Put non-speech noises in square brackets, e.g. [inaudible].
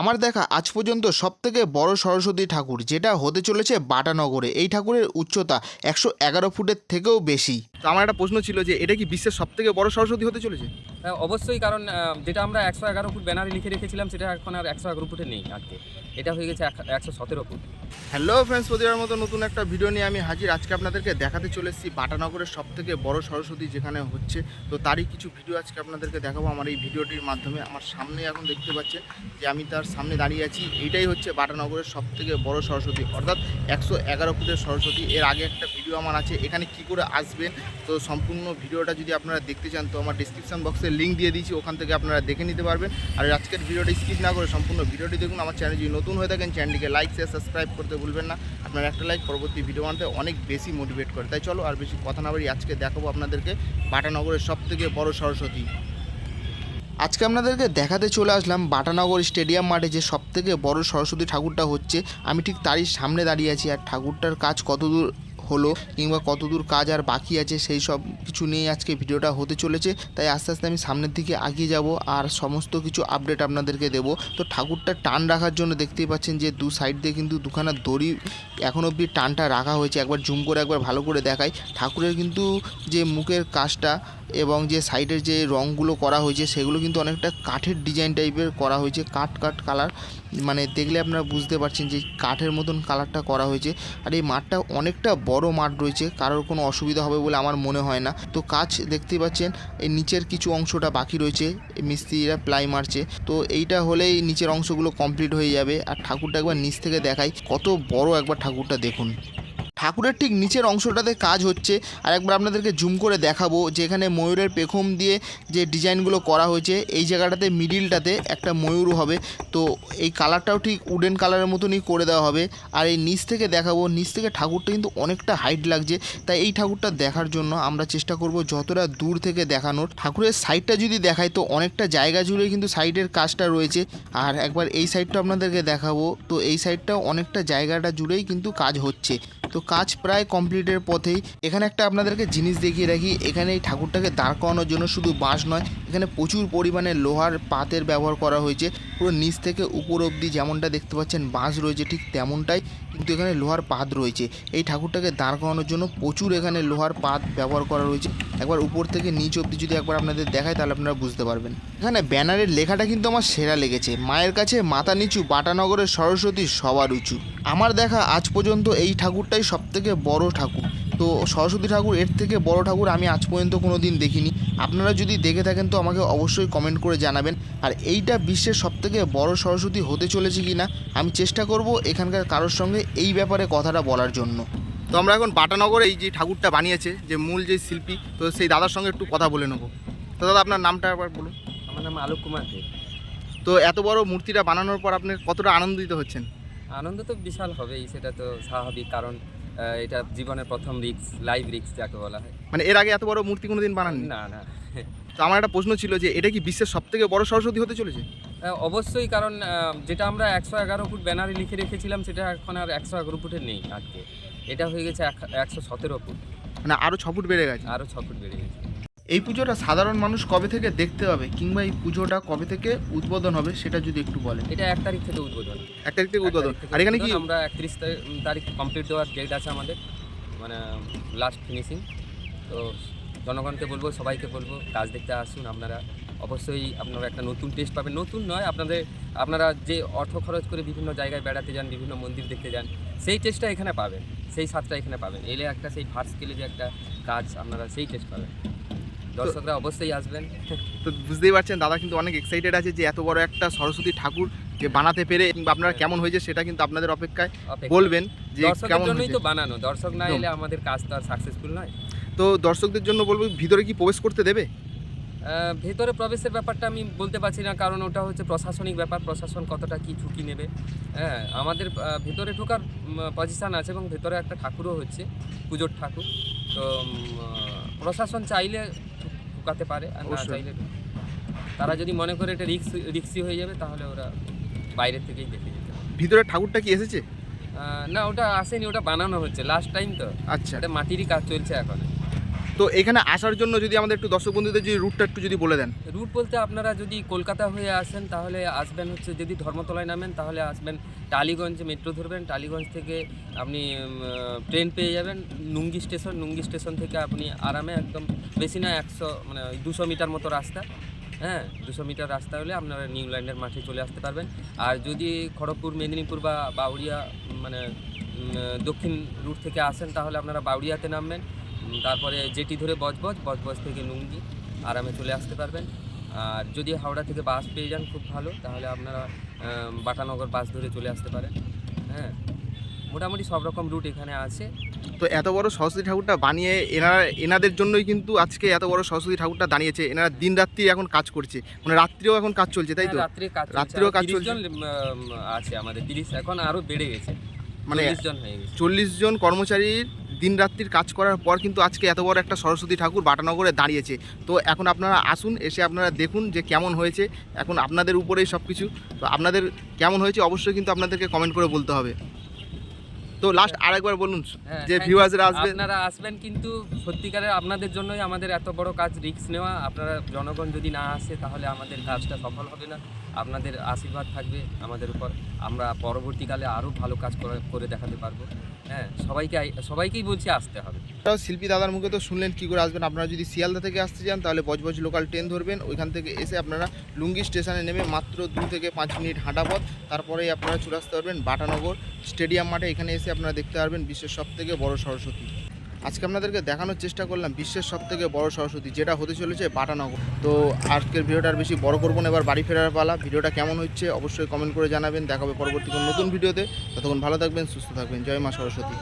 আমার দেখা আজ পর্যন্ত সবথেকে বড় সরস্বতী ঠাকুর, যেটা হতে চলেছে বাটানগরে। এই ঠাকুরের উচ্চতা একশো এগারো ফুটের থেকেও বেশি। তো আমার একটা প্রশ্ন ছিল যে এটা কি বিশ্বের সবথেকে বড় সরস্বতী হতে চলেছে? হ্যাঁ অবশ্যই কারণ যেটা আমরা একশো এগারো ফুট ব্যানারে লিখে রেখেছিলাম সেটা এখন আর একশো এগারো ফুটে নেই আজকে। এটা হয়ে গেছে একশো সতেরো ফুট। হ্যালো ফ্রেন্ডস প্রতিবার মতো নতুন একটা ভিডিও নিয়ে আমি হাজির। আজকে আপনাদেরকে দেখাতে চলে এসেছি বাটানগরের সব থেকে বড় সরস্বতী যেখানে হচ্ছে। তো তারই কিছু ভিডিও আজকে আপনাদেরকে দেখাবো। আমার এই ভিডিওটির মাধ্যমে আমার সামনে এখন দেখতে পাচ্ছেন যে আমি তার সামনে দাঁড়িয়ে আছি। এইটাই হচ্ছে বাটানগরের সব থেকে বড় সরস্বতী। অর্থাৎ একশো এগারো ফুটের সরস্বতী। এর আগে একটা ভিডিও আমার আছে। এখানে কি করে আসবেন? তো সম্পূর্ণ ভিডিওটা যদি আপনারা দেখতে চান, তো আমার ডিসক্রিপশন বক্সে লিঙ্ক দিয়ে দিয়েছি, ওখান থেকে আপনারা দেখে নিতে পারবেন। আর আজকের ভিডিওটি স্কিপ না করে সম্পূর্ণ ভিডিওটি দেখুন। আমার চ্যানেল যদি নতুন হয়ে থাকেন চ্যানেলটিকে লাইক শেয়ার সাবস্ক্রাইব করতে ভুলবেন না। আপনার একটা লাইক পরবর্তী ভিডিও বানাতে অনেক বেশি মোটিভেট করে। তাই চলো আর বেশি কথা না বাড়ি আজকে দেখাবো আপনাদেরকে বাটানগরের সব থেকে বড় সরস্বতী। আজকে আপনাদেরকে দেখাতে চলে আসলাম বাটানগর স্টেডিয়াম মাঠে যে সব থেকে বড় সরস্বতী ঠাকুরটা হচ্ছে। আমি ঠিক তারই সামনে দাঁড়িয়ে আছি আর ঠাকুরটার কাজ কতদূর হলো কিংবা কতদূর কাজ আর বাকি আছে সেই সব কিছু নিয়ে আজকে ভিডিওটা হতে চলেছে। তাই আস্তে আস্তে আমি সামনের দিকে এগিয়ে যাব আর সমস্ত কিছু আপডেট আপনাদেরকে দেবো। তো ঠাকুরটা টান রাখার জন্য দেখতেই পাচ্ছেন যে দু সাইড দিয়ে কিন্তু দুখানা দড়ি এখন অব্দি টানটা রাখা হয়েছে। একবার জুম করে একবার ভালো করে দেখাই। ঠাকুরের কিন্তু যে মুখের কাজটা এবং যে সাইডের যে রঙগুলো করা হয়েছে, সেগুলো কিন্তু অনেকটা কাঠের ডিজাইন টাইপের করা হয়েছে, কাঠ কাঠ কালার। মানে দেখলে আপনারা বুঝতে পারছেন যে কাঠের মতন কালারটা করা হয়েছে। আর এই মাঠটা অনেকটা বড় মাঠ রয়েছে, কারোর কোনো অসুবিধা হবে বলে আমার মনে হয় না। তো কাজ দেখতেই পাচ্ছেন, এই নিচের কিছু অংশটা বাকি রয়েছে মিস্ত্রিরা প্লাই মারছে। তো এইটা হলেই নিচের অংশগুলো কমপ্লিট হয়ে যাবে। আর ঠাকুরটা একবার নিচ থেকে দেখাই, কত বড় একবার ঠাকুরটা দেখুন। ঠাকুরের ঠিক নিচের অংশটাতে কাজ হচ্ছে। আর একবার আপনাদেরকে জুম করে দেখাবো যে এখানে ময়ূরের পেখম দিয়ে যে ডিজাইনগুলো করা হয়েছে, এই জায়গাটাতে মিডিলটাতে একটা ময়ূর হবে। তো এই কালারটাও ঠিক উডেন কালারের মতনই করে দেওয়া হবে। আর এই নিচ থেকে দেখাবো, নিচ থেকে ঠাকুরটা কিন্তু অনেকটা হাইট লাগছে। তাই এই ঠাকুরটা দেখার জন্য আমরা চেষ্টা করব যতটা দূর থেকে দেখানোর। ঠাকুরের সাইডটা যদি দেখাই তো অনেকটা জায়গা জুড়ে কিন্তু সাইডের কাজটা রয়েছে। আর একবার এই সাইডটা আপনাদেরকে দেখাবো, তো এই সাইডটাও অনেকটা জায়গাটা জুড়েই কিন্তু কাজ হচ্ছে। তো কাজ প্রায় কমপ্লিটের পথেই। এখানে একটা আপনাদেরকে জিনিস দেখিয়ে রাখি এখানে এই ঠাকুরটাকে দাঁড় করানোর জন্য শুধু বাঁশ নয়, এখানে প্রচুর পরিমাণে লোহার পাতের ব্যবহার করা হয়েছে। পুরো নিচ থেকে উপর অবধি যেমনটা দেখতে পাচ্ছেন, বাঁশ রয়েছে ঠিক তেমনটাই, কিন্তু এখানে লোহার পাত রয়েছে। এই ঠাকুরটাকে দাঁড় করানোর জন্য প্রচুর এখানে লোহার পাত ব্যবহার করা রয়েছে। একবার উপর থেকে নিচ অবধি যদি একবার আপনাদের দেখায় তাহলে আপনারা বুঝতে পারবেন। এখানে ব্যানারের লেখাটা কিন্তু আমার সেরা লেগেছে। মায়ের কাছে মাথা নিচু বাটানগরের সরস্বতী, সবার উঁচু। আমার দেখা আজ পর্যন্ত এই ঠাকুরটাই সবথেকে বড় ঠাকুর। তো সরস্বতী ঠাকুর এর থেকে বড় ঠাকুর আমি আজ পর্যন্ত কোনো দিন দেখিনি। আপনারা যদি দেখে থাকেন তো আমাকে অবশ্যই কমেন্ট করে জানাবেন। আর এইটা বিশ্বের সবথেকে বড় সরস্বতী হতে চলেছে কি না আমি চেষ্টা করব এখানকার কারোর সঙ্গে এই ব্যাপারে কথাটা বলার জন্য। তো আমরা এখন বাটানগরে এই যে ঠাকুরটা বানিয়েছে যে মূল যে শিল্পী তো সেই দাদার সঙ্গে একটু কথা বলে নেব। তো দাদা আপনার নামটা একবার বলুন। আমার নাম আলোক কুমার দে। তো এত বড় মূর্তিটা বানানোর পর আপনি কতটা আনন্দিত হচ্ছেন? আনন্দ তো বিশাল হবেই সেটা তো স্বাভাবিক কারণ। এটা জীবনের প্রথম রিক্স লাইভ রিক্স যাকে বলা হয়। মানে এর আগে এত বড় মূর্তি কোনোদিন বানাননি? না না। [laughs] তো আমার একটা প্রশ্ন ছিল যে এটা কি বিশ্বের সব থেকে বড় সরস্বতী হতে চলেছে? অবশ্যই কারণ যেটা আমরা একশো এগারো ফুট ব্যানারে লিখে রেখেছিলাম সেটা এখন আর একশো এগারো ফুটের নেই আজকে। এটা হয়ে গেছে একশো সতেরো ফুট। মানে আরও ছ ফুট বেড়ে গেছে। আরও ছ ফুট বেড়ে গেছে। এই পুজোটা সাধারণ মানুষ কবে থেকে দেখতে হবে কিংবা এই পুজোটা কবে থেকে উদ্বোধন হবে সেটা যদি একটু বলেন? এটা এক তারিখ থেকে উদ্বোধন। এক তারিখ থেকে উদ্বোধন। আর এখানে কি আমরা একত্রিশ তারিখ কমপ্লিট দেওয়ার ডেট আছে আমাদের মানে লাস্ট ফিনিশিং তো জনগণকে বলব সবাইকে বলব কাজ দেখতে আসুন আপনারা। অবশ্যই আপনারা একটা নতুন টেস্ট পাবেন। নতুন নয় আপনাদের আপনারা যে অর্থ খরচ করে বিভিন্ন জায়গায় বেড়াতে যান বিভিন্ন মন্দির দেখতে যান সেই টেস্টটা এখানে পাবেন সেই স্বাদটা এখানে পাবেন। এলে একটা সেই ফার্স্ট স্কেলে যে একটা কাজ আপনারা সেই টেস্ট পাবেন। দর্শকরা অবশ্যই আসবেন। তো বুঝতেই পারছেন দাদা কিন্তু অনেক এক্সাইটেড আছে যে এত বড় একটা সরস্বতী ঠাকুর যে বানাতে পেরে কিংবা আপনারা কেমন হয়েছে সেটা কিন্তু আপনাদের অপেক্ষায় বলবেন যে কেমন জন্যই তো বানানো দর্শক না এলে আমাদের কাজ তো আর সাকসেসফুল নয়। তো দর্শকদের জন্য বলব ভিতরে কি প্রবেশ করতে দেবে? ভেতরে প্রবেশের ব্যাপারটা আমি বলতে পারছি না কারণ ওটা হচ্ছে প্রশাসনিক ব্যাপার প্রশাসন কতটা কি ঝুঁকি নেবে। হ্যাঁ আমাদের ভেতরে ঢোকার পজিশান আছে এবং ভেতরে একটা ঠাকুরও হচ্ছে পুজোর ঠাকুর। তো প্রশাসন চাইলে ঢুকাতে পারে আর না চাইলে তারা যদি মনে করে এটা রিক্স রিক্সি হয়ে যাবে তাহলে ওরা বাইরের থেকেই দেখে যেতে। ভিতরে ঠাকুরটা কি এসেছে? না ওটা আসেনি ওটা বানানো হচ্ছে লাস্ট টাইম তো। আচ্ছা। এটা মাটিরই কাজ চলছে এখন। তো এখানে আসার জন্য যদি আমাদের একটু দর্শক বন্ধুদের যদি রুটটা একটু যদি বলে দেন। রুট বলতে আপনারা যদি কলকাতা হয়ে আসেন, তাহলে আসবেন হচ্ছে যদি ধর্মতলায় নামেন, তাহলে আসবেন টালিগঞ্জ মেট্রো ধরবেন। টালিগঞ্জ থেকে আপনি ট্রেন পেয়ে যাবেন। নুঙ্গি স্টেশন নুঙ্গি স্টেশন থেকে আপনি আরামে একদম বেশি না একশো মানে দুশো মিটার মতো রাস্তা। হ্যাঁ দুশো মিটার রাস্তা হলে আপনারা নিউ নিউল্যান্ডের মাঠে চলে আসতে পারবেন। আর যদি খড়গপুর, মেদিনীপুর বা বাউরিয়া মানে দক্ষিণ রুট থেকে আসেন, তাহলে আপনারা বাউরিয়াতে নামবেন। তারপরে জেটি ধরে বজবজ বজবজ থেকে নুঙ্গি আরামে চলে আসতে পারবেন। আর যদি হাওড়া থেকে বাস পেয়ে যান খুব ভালো। তাহলে আপনারা বাটানগর বাস ধরে চলে আসতে পারেন। হ্যাঁ মোটামুটি সব রকম রুট এখানে আছে। তো এত বড় সরস্বতী ঠাকুরটা বানিয়ে এনারা এনাদের জন্যই কিন্তু আজকে এত বড় সরস্বতী ঠাকুরটা দাঁড়িয়েছে। এনারা দিন রাত্রি এখন কাজ করছে। মানে রাত্রিও এখন কাজ চলছে তাই তো? হ্যাঁ, রাত্রে কাজ চলছে। রাত্রেও কাজ চলছে? আছে আমাদের। তিরিশ এখন আরও বেড়ে গেছে। মানে জন হয়ে গেছে। চল্লিশ জন কর্মচারীর দিন রাত্রির কাজ করার পর কিন্তু আজকে এত বড় একটা সরস্বতী ঠাকুর বাটানগরে দাঁড়িয়েছে। তো এখন আপনারা আসুন এসে আপনারা দেখুন যে কেমন হয়েছে। এখন আপনাদের উপরেই সব কিছু তো আপনাদের কেমন হয়েছে অবশ্যই কিন্তু আপনাদেরকে কমেন্ট করে বলতে হবে। তো লাস্ট আরেকবার বলুন হ্যাঁ, যে. ভিউয়ার্সরা আসবে। আপনারা আসবেন কিন্তু সত্যিকারের আপনাদের জন্যই আমাদের এত বড় কাজ রিস্ক নেওয়া। আপনারা জনগণ যদি না আসে তাহলে আমাদের কাজটা সফল হবে না। আপনাদের আশীর্বাদ থাকবে আমাদের উপর। আমরা পরবর্তীকালে আরও ভালো কাজ করে দেখাতে পারব। হ্যাঁ সবাইকে সবাইকেই বলছি আসতে হবে। তাও শিল্পী দাদার মুখে তো শুনলেন, কী করে আসবেন? আপনারা যদি শিয়ালদা থেকে আসতে চান, তাহলে বজবজ লোকাল ট্রেন ধরবেন। ওইখান থেকে এসে আপনারা লুঙ্গি স্টেশনে নেমে মাত্র দু থেকে পাঁচ মিনিট হাঁটা পথ। তারপরেই আপনারা চলে আসতে পারবেন বাটানগর স্টেডিয়াম মাঠে। এখানে এসে আপনারা দেখতে পারবেন বিশ্বের সব থেকে বড় সরস্বতী। আজকে আপনাদেরকে দেখানোর চেষ্টা করলাম বিশ্বের সব থেকে বড় সরস্বতী, যেটা হতে চলেছে বাটানগর তো আজকের ভিডিওটা আর বেশি বড় করব না, এবার বাড়ি ফেরার পালা। ভিডিওটা কেমন হচ্ছে অবশ্যই কমেন্ট করে জানাবেন। দেখাবে পরবর্তী কোনো নতুন ভিডিওতে। ততক্ষণ ভালো থাকবেন, সুস্থ থাকবেন। জয় মা সরস্বতী।